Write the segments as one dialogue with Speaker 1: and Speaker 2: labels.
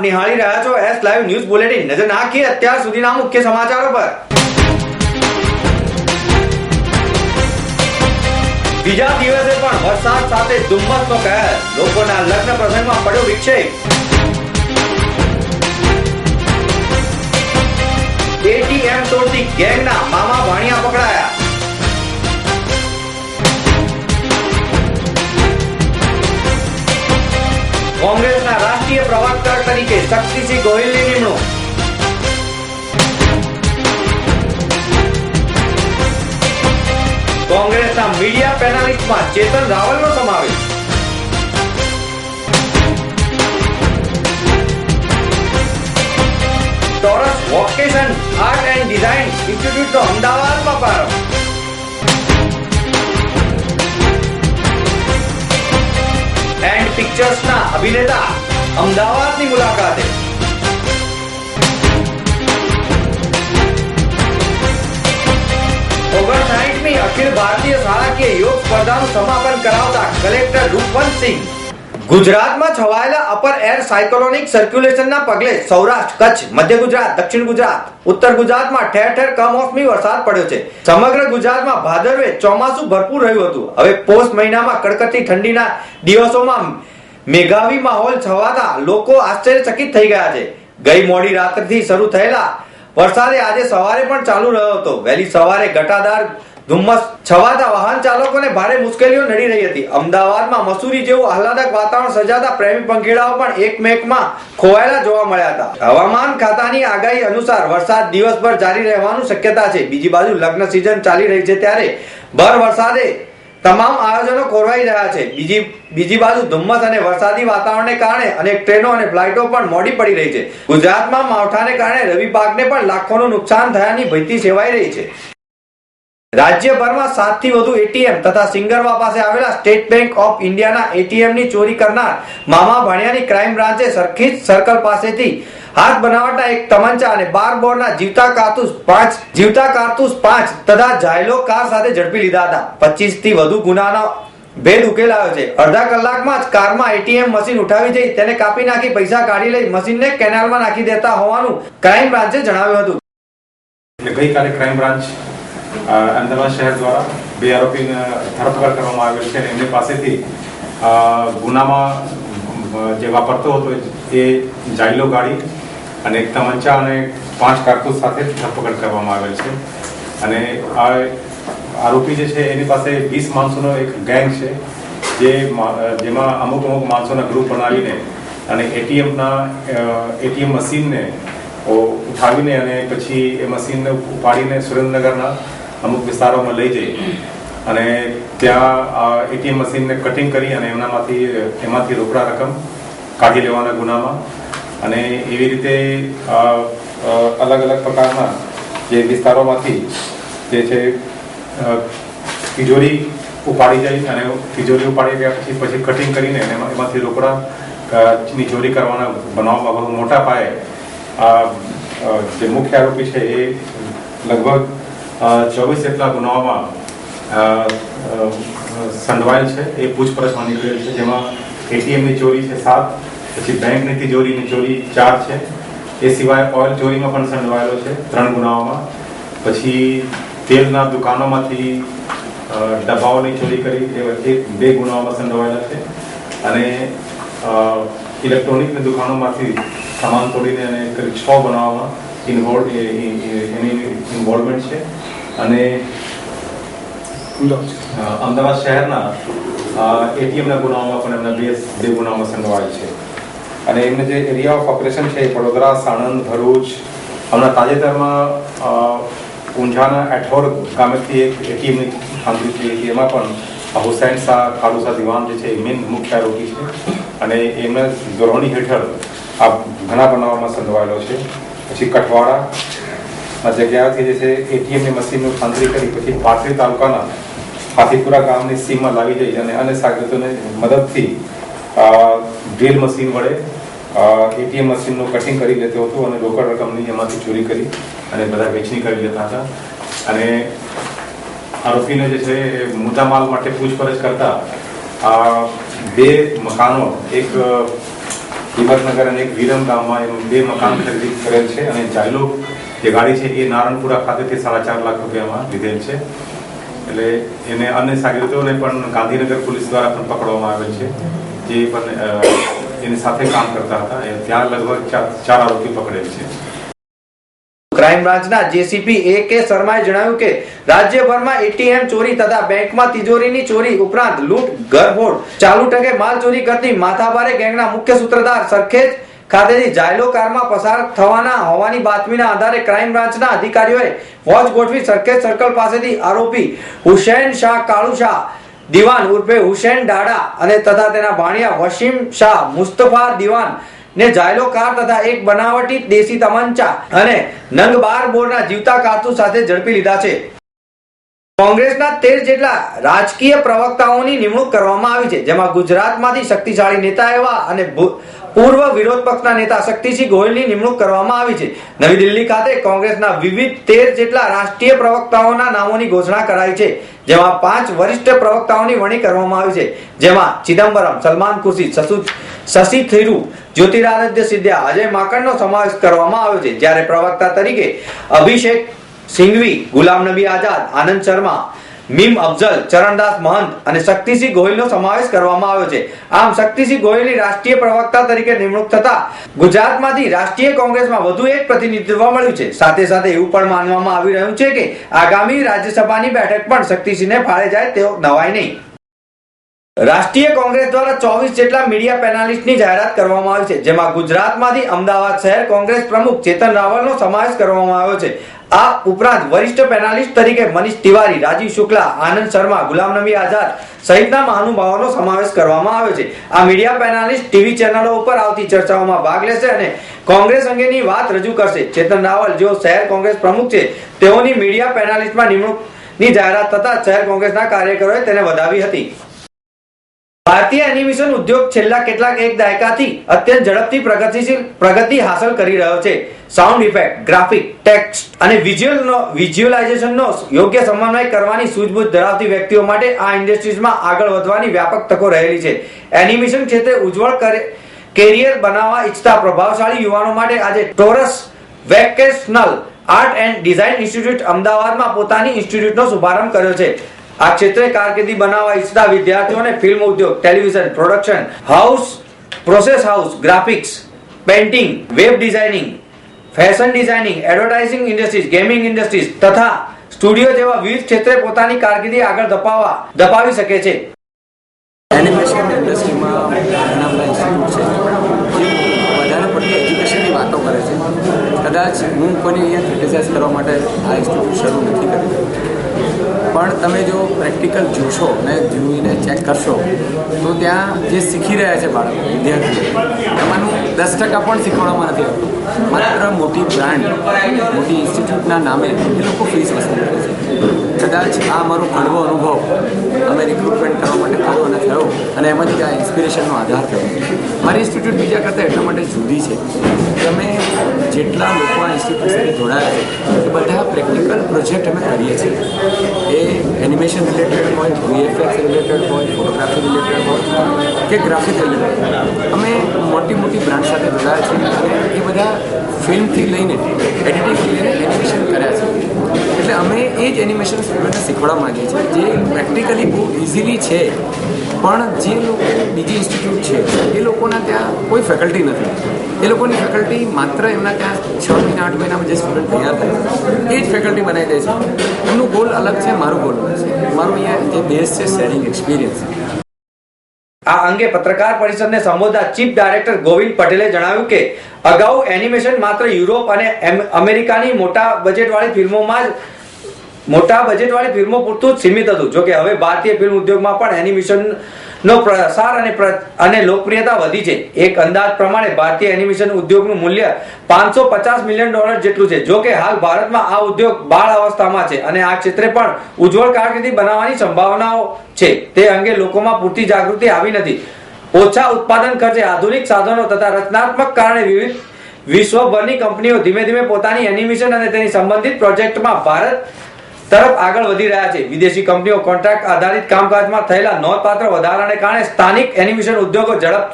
Speaker 1: નિહાળી રહ્યા છો એસ લાઈવ ન્યૂઝ બુલેટિન નજર નાખીએ અત્યાર સુધીના મુખ્ય સમાચારો પર. બીજા દિવસે પણ વરસાદ સાથે ધુમ્મસનો કહેર. લોકોના લગ્ન પ્રસંગમાં પડ્યો વિક્ષેપ. એટીએમ તોડતી ગેંગના મામા ભાણિયા પકડાયા. ગોહિલની નિમણૂક કોંગ્રેસના મીડિયા પેનાલિસ્ટમાં ચેતન રાવલનો સમાવેશ Taurus vocation art and design ઇન્સ્ટિટ્યૂટનો અમદાવાદમાં પ્રારંભ એન્ડ પિક્ચર્સના અભિનેતા અમદાવાદની મુલાકાતે ઓગણસાઠમી અખિલ ભારતીય શાળાકીય યોગ સ્પર્ધાનું સમાપન કરાવતા કલેક્ટર રૂપવંતસિંહ ગુજરાતમાં છવાયેલા અપર એર સાયક્લોનિક સર્ક્યુલેશનના પગલે સૌરાષ્ટ્ર, કચ્છ, મધ્ય ગુજરાત, દક્ષિણ ગુજરાત, ઉત્તર ગુજરાતમાં ઠેર ઠેર કમોસમી વરસાદ પડ્યો છે. સમગ્ર ગુજરાતમાં ભાદરવે ચોમાસું ભરપૂર રહ્યું હતું. હવે પોષ મહિનામાં કડકડતી ઠંડીના દિવસોમાં મેઘાવી માહોલ છવાતા લોકો આશ્ચર્યચકિત થઈ ગયા છે. ગઈ મોડી રાત્રિથી શરૂ થયેલા વરસાદે આજે સવારે પણ ચાલુ રહ્યો હતો. વહેલી સવારે ઘટાદાર ધુમ્મસ છવાતા વાહન ચાલકોને ભારે મુશ્કેલીઓ નડી રહી હતી. અમદાવાદમાં મસૂરી જેવું આહલાદક વાતાવરણ સર્જાતા પ્રેમી પંખીડાઓ પણ એકમેકમાં ખોવાયેલા જોવા મળ્યા હતા. હવામાન ખાતાની આગાહી અનુસાર વરસાદ દિવસભર જારી રહેવાનું શક્યતા છે. બીજી બાજુ લગ્ન સિઝન ચાલી રહી છે ત્યારે ભર વરસાદે તમામ આયોજનો કોરવાઈ રહ્યા છે. બીજી બીજી બાજુ ધુમ્મસ અને વરસાદી વાતાવરણને કારણે અનેક ટ્રેનો અને ફ્લાઇટો પણ મોડી પડી રહી છે. ગુજરાતમાં માવઠાને કારણે રવિ પાકને પણ લાખોનું નુકસાન થયાની ભીતિ સેવાઈ રહી છે. રાજ્યભરમાં સાતથી વધુ એટીએમ તથા સિંગરવા પાસે આવેલા સ્ટેટ બેંક ઓફ ઇન્ડિયાના એટીએમની ચોરી કરનાર મામા ભાણિયાની ક્રાઇમ બ્રાન્ચે સરખી સર્કલ પાસેથી હાથ બનાવટના એક તમંચા અને બાર બોરના જીવતા કારતૂસ પાંચ, જીવતા કારતૂસ પાંચ તથા જાયલો કાર સાથે ઝડપી લીધા હતા. પચીસથી વધુ ગુનાનો ભેદ ઉકેલાયો છે. અડધા કલાકમાં જ કારમાં એટીએમ મશીન ઉઠાવી જઈ તેને કાપી નાખી પૈસા કાઢી લઈ મશીનને કેનાલમાં નાખી દેતા હોવાનું ક્રાઇમ બ્રાન્ચે જણાવ્યું હતું.
Speaker 2: ગઈકાલે ક્રાઇમ બ્રાન્ચ અમદાવાદ શહેર દ્વારા બે આરોપીને ધરપકડ કરવામાં આવેલ છે અને એમની પાસેથી ગુનામાં જે વાપરતો હતો એ જાયલો ગાડી અને એક તમંચા અને પાંચ કારતૂસ સાથે ધરપકડ કરવામાં આવેલ છે. અને આ આરોપી જે છે, એની પાસે વીસ માણસોનો એક ગેંગ છે, જે જેમાં અમુક અમુક માણસોના ગ્રુપ બનાવીને અને એટીએમના એટીએમ મશીનને ઉઠાવીને અને પછી એ મશીનને ઉપાડીને સુરેન્દ્રનગરના અમુક વિસ્તારોમાં લઈ જઈ. અને ત્યાં એટીએમ મશીનને કટિંગ કરી અને એમનામાંથી, એમાંથી રોકડા રકમ કાઢી લેવાના ગુનામાં. અને એવી રીતે અલગ અલગ પ્રકારના જે વિસ્તારોમાંથી જે છે તિજોરી ઉપાડી જાય અને તિજોરી ઉપાડી ગયા પછી પછી કટિંગ કરીને એમાં- એમાંથી રોકડા ની ચોરી કરવાના બનાવવામાં બહુ મોટા પાયે આ જે મુખ્ય આરોપી છે એ લગભગ ચોવીસ જેટલા ગુનાઓમાં સંડવાયેલ છે. એ પૂછપરછમાં નીકળેલ છે. જેમાં એટીએમની ચોરી છે સાત પછી બેંકની તિજોરીની ચોરી ચાર છે. એ સિવાય ઓઇલ ચોરીમાં પણ સંડવાયેલો છે, ત્રણ ગુનાઓમાં. પછી તેલના દુકાનોમાંથી ડબ્બાઓની ચોરી કરી, એ બે ગુનાઓમાં સંડવાયેલા છે. અને ઇલેક્ટ્રોનિકની દુકાનોમાંથી સામાન તોડીને અને કરી છ બનાવવામાં ઇન્વોલ્વ એની ઇન્વોલ્વમેન્ટ છે. અને અમદાવાદ શહેરના એટીએમના ગુનાઓમાં પણ એમના બે બે ગુનાઓમાં સંડવાયેલ છે. અને એમને જે એરિયા ઓફ ઓપરેશન છે એ વડોદરા, સાણંદ, ભરૂચ, હમણાં તાજેતરમાં ઊંઝાના એઠોર ગામેથી એક એટીએમની ખાંધી થઈ હતી. એમાં પણ હુસૈન શાહ કાલુસા દિવાન જે છે એ મેન મુખ્ય આરોપી છે. અને એમના ધોરણી હેઠળ આ ઘણા બનાવવામાં સંડવાયેલો છે. પછી કઠવાડા, આ જગ્યાએથી જે છે એટીએમની મશીનનું ખાંતરી કરી પછી પાથરી તાલુકાના હાથીપુરા ગામની સીમમાં લાવી જઈ અને અન્ય સાગરીતોને મદદથી ડ્રીલ મશીન વડે એટીએમ મશીનનું કટિંગ કરી લેતો હતો અને રોકડ રકમની એમાંથી ચોરી કરી અને બધા વેચણી કરી લેતા હતા. અને આરોપીને જે છે એ મુદ્દામાલ માટે પૂછપરછ કરતા બે મકાનો, એક હિંમતનગર અને એક વિરમ ગામમાં એમ બે મકાન ખરીદી કરેલ છે અને જાયલો જે ગાડી છે એ નારણપુરા ખાતેથી સાડા ચાર લાખ રૂપિયામાં લીધેલ છે. એટલે એને અન્ય સાગરીતોને પણ ગાંધીનગર પોલીસ દ્વારા પણ પકડવામાં આવેલ છે. જે પણ એની સાથે કામ કરતા હતા, એ ત્યાં લગભગ ચાર આરોપી પકડેલ છે.
Speaker 1: ક્રાઇમ બ્રાન્ચના જેસીપી એ કે શર્માએ જણાવ્યું કે રાજ્યભરમાં એટીએમ ચોરી તથા બેંકમાં તિજોરીની ચોરી ઉપરાંત લૂંટ, ઘરફોડ, ચાલુ ટકે માલ ચોરી કરતી માથાભારે ગેંગના મુખ્ય સૂત્રધાર સરખેજ ખાતેથી જાયલો કારમાં પસાર થવાના હોવાની બાતમીના આધારે ક્રાઇમ બ્રાન્ચના અધિકારીઓએ વોચ ગોઠવી સરખેજ સર્કલ પાસેથી આરોપી હુસૈન શાહ કાળુ શાહ દિવાન ઉર્ફે હુસેન ઢાડા અને તથા તેના ભાણિયા વસીમ શાહ મુસ્તફા દિવાન ને જાયલો કાર તથા એક બનાવટી દેશી તમંચા અને નંગ બાર બોરના જીવતા કારતૂસ સાથે ઝડપી લીધા છે. કોંગ્રેસના તેર જેટલા રાજકીય પ્રવક્તાઓની નિમણૂક કરવામાં આવી છે, જેમાં ગુજરાતમાંથી શક્તિશાળી નેતા એવા અને પૂર્વ વિરોધ પક્ષના નેતા શક્તિસિંહ ગોહિલની નિમણૂક કરવામાં આવી છે. નવી દિલ્હી ખાતે કોંગ્રેસના વિવિધ તેર જેટલા રાષ્ટ્રીય પ્રવક્તાઓના નામોની ઘોષણા કરાઈ છે. જેમાં પાંચ વરિષ્ઠ પ્રવક્તાઓની વરણી કરવામાં આવી છે. જેમાં ચિદમ્બરમ, સલમાન ખુરશી શશી થિરુ જ્યોતિરાદિત્ય સિંધિયા, અજય માકણનો સમાવેશ કરવામાં આવ્યો છે. જ્યારે પ્રવક્તા તરીકે અભિષેક સિંઘવી, ગુલામ નબી આઝાદ, આનંદ શર્મા મીમ અફઝલ, ચરણદાસ મહંત અને શક્તિસિંહ ગોહિલનો સમાવેશ કરવામાં આવ્યો છે. આમ શક્તિસિંહ ગોહિલની રાષ્ટ્રીય પ્રવક્તા તરીકે નિમણૂક થતા ગુજરાતમાંથી રાષ્ટ્રીય કોંગ્રેસમાં વધુ એક પ્રતિનિધિત્વ મળ્યું છે. સાથે સાથે એવું પણ માનવામાં આવી રહ્યું છે કે આગામી રાજ્યસભાની બેઠક પણ શક્તિસિંહને ફાળે જાય તેઓ નવાય નહીં. રાષ્ટ્રીય કોંગ્રેસ દ્વારા ચોવીસ જેટલા મીડિયા પેનાલિસ્ટની જાહેરાત કરવામાં આવી છે, જેમાં ગુજરાતમાંથી અમદાવાદ શહેર કોંગ્રેસ પ્રમુખ ચેતન રાવલનો સમાવેશ કરવામાં આવ્યો છે. આ ઉપરાંત વરિષ્ઠ પેનાલિસ્ટ તરીકે મનીષ તિવારી, રાજીવ શુક્લા, આનંદ શર્મા, ગુલામ નબી આઝાદ સહિતના મહાનુભાવોનો સમાવેશ કરવામાં આવ્યો છે. આ મીડિયા પેનાલિસ્ટ ટીવી ચેનલો ઉપર આવતી ચર્ચાઓમાં ભાગ લેશે અને કોંગ્રેસ અંગેની વાત રજૂ કરશે. ચેતન રાવલ, જેઓ શહેર કોંગ્રેસ પ્રમુખ છે, તેઓની મીડિયા પેનાલિસ્ટમાં નિમણૂકની જાહેરાત થતા શહેર કોંગ્રેસના કાર્યકરોએ તેને વધાવી હતી. ભારતીય એનિમેશન ઉદ્યોગ છેલ્લા કેટલાક એક દાયકાથી અત્યંત ઝડપથી પ્રગતિશીલ પ્રગતિ હાંસલ કરી રહ્યો છે. સાઉન્ડ ઇફેક્ટ ગ્રાફિક ટેક્સ્ટ અને વિઝ્યુઅલનો વિઝ્યુઅલાઇઝેશનનો યોગ્ય સમન્વય કરવાની સૂઝબૂછ ધરાવતી વ્યક્તિઓ માટે આ ઇન્ડસ્ટ્રીઝમાં આગળ વધવાની વ્યાપક તકો રહેલી છે. એનિમેશન ક્ષેત્રે ઉજ્જવળ કરે- કેરિયર બનાવવા ઈચ્છતા પ્રભાવશાળી યુવાનો માટે આજે Taurus vocational art and design institute અમદાવાદમાં પોતાની ઇન્સ્ટિટ્યૂટનો શુભારંભ કર્યો છે. આ ક્ષેત્રે કારકિર્દી બનાવવા ઈચ્છતા વિદ્યાર્થીઓને ફિલ્મ ઉદ્યોગ television production house process house graphics painting web designing fashion designing advertising industries gaming industries તથા સ્ટુડિયો જેવા વિવિધ ક્ષેત્રે પોતાની કારકિર્દી આગળ ધપાવવા, ધપાવી શકે છે.
Speaker 3: કદાચ હું કોઈને અહીંયા ક્રિટિસાઇઝ કરવા માટે આ ઇન્સ્ટિટ્યૂટ શરૂ નથી કરી પણ તમે જો પ્રેક્ટિકલ જોશો ને જોઈને ચેક કરશો, તો ત્યાં જે શીખી રહ્યા છે બાળકો, વિદ્યાર્થીઓ, એમાંનું દસ ટકા પણ શીખવાડવામાં નથી આવતું. માત્ર મોટી બ્રાન્ડ મોટી ઇન્સ્ટિટ્યૂટના નામે એ લોકો ફીસ વસૂલ કરે છે. કદાચ આ મારો કડવો અનુભવ અમે રિક્રુટમેન્ટ કરવા માટે થયો અને થયો, અને એમાંથી આ ઇન્સ્પિરેશનનો આધાર થયો. મારી ઇન્સ્ટિટ્યૂટ બીજા કરતાં એટલા માટે જુદી છે અમે જેટલા લોકો આ ઇન્સ્ટિટ્યૂટ જોડાયા છે, એ બધા પ્રેક્ટિકલ પ્રોજેક્ટ અમે કરીએ છીએ. એ એનિમેશન રિલેટેડ હોય વીએફએક્સ રિલેટેડ હોય ફોટોગ્રાફી રિલેટેડ હોય કે ગ્રાફિક રિલેટેડ અમે મોટી મોટી બ્રાન્ડ સાથે જોડાયા છીએ અને એ બધા ફિલ્મથી લઈને એડિટિંગથી લઈને એનિમેશન કર્યા છે. એટલે અમે એ જ એનિમેશન સ્ટુડન્ટને શીખવાડવા માગીએ છીએ. જે પ્રેક્ટિકલી બહુ ઇઝીલી છે. પણ જે લોકો બીજી ઇન્સ્ટિટ્યૂટ છે, એ લોકોના ત્યાં કોઈ ફેકલ્ટી નથી. એ લોકોની ફેકલ્ટી માત્ર એમના ત્યાં છ મહિના, આઠ મહિનામાં જે સ્ટુડન્ટ તૈયાર થાય. એ જ ફેકલ્ટી બનાવી દે છે. એમનું ગોલ અલગ છે, મારું ગોલ છે. મારું અહીંયા જે બેઝ છે શેરિંગ એક્સપિરિયન્સ
Speaker 1: આ અંગે પત્રકાર પરિષદને સંબોધતા ચીફ ડાયરેક્ટર ગોવિંદ પટેલે જણાવ્યું કે, અગાઉ એનિમેશન માત્ર યુરોપ અને અમેરિકાની મોટા બજેટવાળી ફિલ્મોમાં જ મોટા બજેટવાળી ફિલ્મો પૂરતું જ સીમિત હતું. જોકે હવે ભારતીય ફિલ્મ ઉદ્યોગમાં પણ એનિમેશનનો પ્રસાર અને અને લોકપ્રિયતા વધી છે. એક અંદાજ પ્રમાણે ભારતીય એનિમેશન ઉદ્યોગનું મૂલ્ય પાંચસો પચાસ મિલિયન ડોલર જેટલું છે. જોકે હાલ ભારતમાં આ ઉદ્યોગ બાળ અવસ્થામાં છે અને આ ક્ષેત્રે પણ ઉજ્જવળ કારકિર્દી બનાવવાની સંભાવનાઓ છે. તે અંગે લોકોમાં પૂરતી જાગૃતિ આવી નથી. ઓછા ઉત્પાદન ખર્ચે આધુનિક સાધનો તથા રચનાત્મક કારણે વિવિધ વિશ્વભરની કંપનીઓ ધીમે ધીમે પોતાની એનિમેશન અને તેની સંબંધિત પ્રોજેક્ટમાં ભારત તરફ આગળ વધી રહ્યા છે. વિદેશી કંપનીઓ કોન્ટ્રાક્ટ આધારિત કામકાજમાં થયેલા નોંધપાત્ર વધારાને કારણે સ્થાનિક એનિમેશન ઉદ્યોગો ઝડપ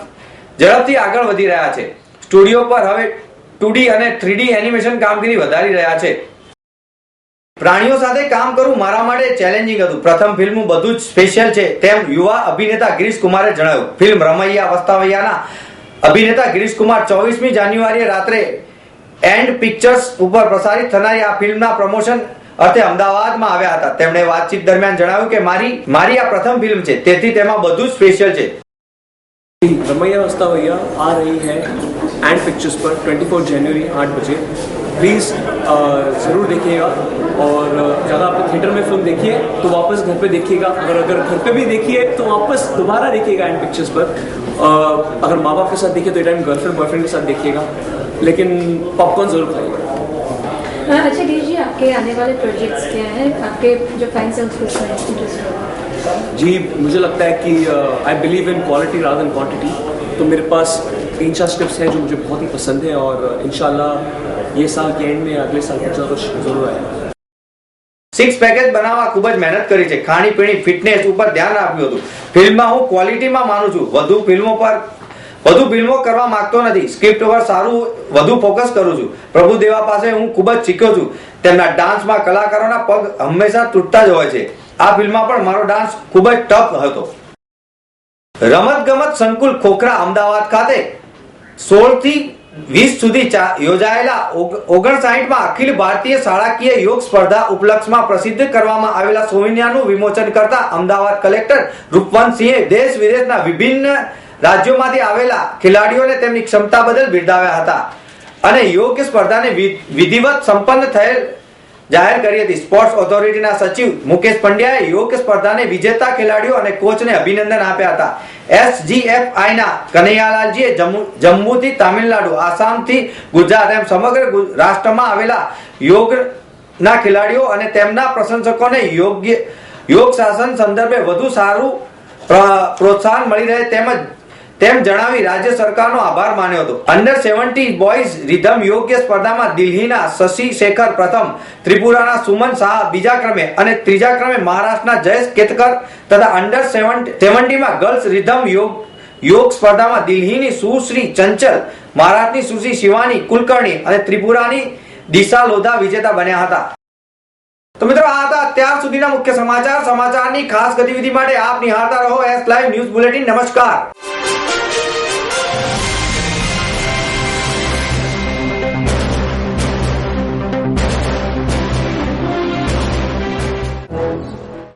Speaker 1: ઝડપથી આગળ વધી રહ્યા છે. સ્ટુડિયો પર હવે ટુડી અને થ્રીડી એનિમેશન કામગીરી વધારી રહ્યા છે. પ્રાણીઓ સાથે કામ કરવું મારા માટે ચેલેન્જિંગ હતું. પ્રથમ ફિલ્મ બધું જ સ્પેશિયલ છે. તેમ યુવા અભિનેતા ગિરીશ કુમારે જણાવ્યું. ફિલ્મ રમૈયા વસ્તાવૈયાના અભિનેતા ગિરીશ કુમાર ચોવીસમી જાન્યુઆરીએ રાત્રે એન્ડ પિક્ચર્સ ઉપર પ્રસારિત થનારી આ ફિલ્મના પ્રમોશન અર્થે અમદાવાદમાં આવ્યા હતા તેમણે વાતચીત દરમિયાન જણાવ્યું કે મારી મારી આ પ્રથમ ફિલ્મ છે તેથી તેમાં બધું જ સ્પેશિયલ છે
Speaker 4: रमैया वस्ता भैया आ रही है एंड पिक्चर्स पर 24 जनवरी आठ बजे प्लीज़ ज़रूर देखिएगा और ज़्यादा आप थिएटर में फिल्म देखिए तो वापस घर पे देखिएगा अगर अगर घर पे भी देखिए तो वापस दोबारा देखिएगा एंड पिक्चर्स पर अ, अगर माँ बाप के साथ देखिए तो ये टाइम गर्लफ्रेंड बॉयफ्रेंड के साथ देखिएगा लेकिन पॉपकॉर्न ज़रूर खाइएगा
Speaker 5: अच्छा गिरीश जी आपके आने वाले प्रोजेक्ट्स क्या हैं आपके जो फैंस हैं उसको उसमें इंटरेस्ट है
Speaker 4: जी मुझे लगता है कि I believe in quality rather than quantity तो मेरे पास तीन चार स्क्रिप्ट्स हैं जो मुझे बहुत ही पसंद है और इन ये साल के एंड में अगले साल कुछ ना कुछ जरूर आएगा
Speaker 1: સિક્સ પેકેજ બનાવવા ખૂબ જ મહેનત કરી છે ખાણીપીણી ફિટનેસ ઉપર ધ્યાન આપ્યું હતું ફિલ્મમાં હું ક્વોલિટીમાં માનું છું વધુ ફિલ્મો પર વધુ ફિલ્મો કરવા માંગતો નથી. સ્ક્રિપ્ટ પર સારું, વધુ ફોકસ કરું છું. પ્રભુ દેવા પાસે હું ખૂબ જ શીખ્યો છું. તેમના ડાન્સમાં કલાકારોના પગ હંમેશા તૂટતા જ હોય છે. આ ફિલ્મમાં પણ મારો ડાન્સ ખૂબ જ ટફ હતો. રમત ગમત સંકુલ ખોખરા અમદાવાદ ખાતે સોળથી વીસ સુધી યોજાયેલા ઓગણસાઠમાં અખિલ ભારતીય શાળાકીય યોગ સ્પર્ધા ઉપલક્ષમાં પ્રસિદ્ધ કરવામાં આવેલા સોવિનિયાનું વિમોચન કરતા અમદાવાદ કલેક્ટર રૂપવંતસિંહે દેશ વિદેશના વિભિન્ન રાજ્યોમાંથી આવેલા ખેલાડીઓને તેમની ક્ષમતા બદલ બિરદાવ્યા હતા. અને યોગ સ્પર્ધાને વિધિવત સંપન્ન થયેલ જાહેર કરી હતી. સ્પોર્ટ્સ ઓથોરિટીના સચિવ મુકેશ પંડ્યાએ યોગ સ્પર્ધાને વિજેતા ખેલાડીઓ અને કોચને અભિનંદન આપ્યા હતા. એસજીએફઆઈના કનૈયાલાલજીએ જમ્મુ, જમ્મુથી તામિલનાડુ, આસામથી ગુજરાત એમ સમગ્ર રાષ્ટ્રમાં આવેલા યોગના ખેલાડીઓ અને તેમના પ્રશંસકોને યોગ્ય, યોગ શાસન સંદર્ભે વધુ સારું પ્રોત્સાહન મળી રહે તેમજ તેમ જણાવી રાજ્ય સરકારનો આભાર માન્યો હતો. અંડર સેવન્ટી બોયઝ રિધમ યોગ્ય સ્પર્ધામાં દિલ્હીના શશી શેખર પ્રથમ, ત્રિપુરાના સુમન શાહ બીજા ક્રમે અને ત્રીજા ક્રમે મહારાષ્ટ્રના જયેશ કેતકર તથા અંડર સેવન્ટીમાં ગર્લ્સ રિધમ યોગ યોગ સ્પર્ધામાં દિલ્હીની સુશ્રી ચંચલ, મહારાષ્ટ્રની સુશ્રી શિવાની કુલકર્ણી અને ત્રિપુરાની દિશા લોધા વિજેતા બન્યા હતા. તો મિત્રો, આ હતા અત્યાર સુધીના મુખ્ય સમાચાર. સમાચારની ખાસ ગતિવિધિ માટે આપ નિહાળતા રહો એસ લાઈવ ન્યૂઝ બુલેટિન નમસ્કાર.